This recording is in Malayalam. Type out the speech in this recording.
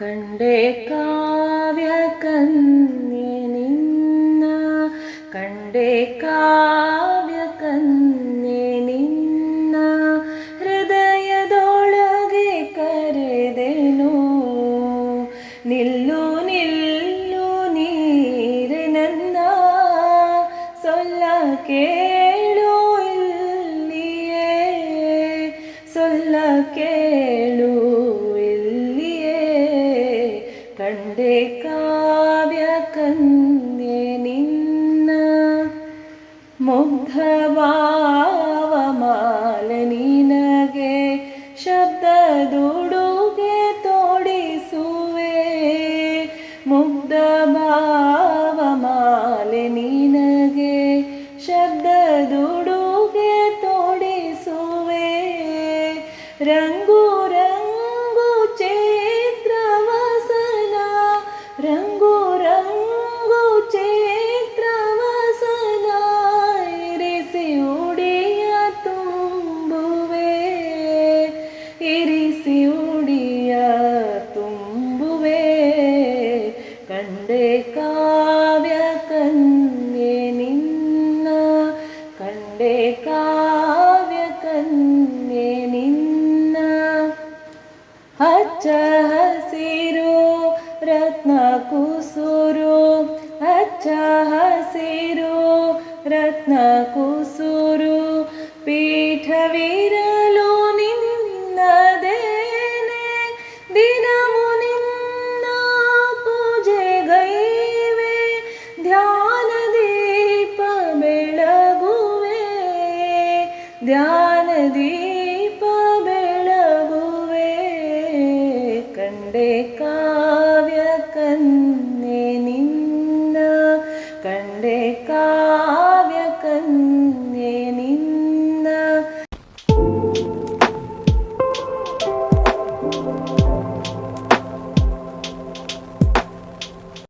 കണ്ടേ കാവ്യകന്യനിന്ന കണ്ടേ കാവ്യകന്യനിന്ന ഹൃദയദോളകെ കരുതേനു. നില്ലു നില്ലു നീരനന്ന സൊല്ല കേളു ഇല്ലിയേ സൊല്ല കേ ಕಂಡೆ ಕಾವ್ಯ ಕನ್ಯೆ ನಿನ್ನ ಮುಗ್ಧ ಮಾಲೆ ನಿನಗೆ ಶಬ್ದದುಡುಗೆ ತೋಡಿಸುವೆ. ಮುಗ್ಧ ಭಾವ ಮಾಲೆ ನಿನಗೆ ಶಬ್ದದುಡುಗೆ ತೋಡಿಸುವೆ. ರಂಗು ಕಂಡೆ ಕಾವ್ಯ ಕನ್ಯೆ ನಿನ್ನ ಕಂಡೆ ಕಾವ್ಯ ಕನ್ಯೆ ನಿನ್ನ ಹಚ್ಚ ಹಸಿರು ರತ್ನ ಕುಸುರು ಹಚ್ಚ ಹಸಿರು ರತ್ನ ಕುಸುರು ധ്യാനദീപ വെളകുവേ കണ്ടേ കാവ്യ കന്നെ നിന്ന കണ്ടേ കാ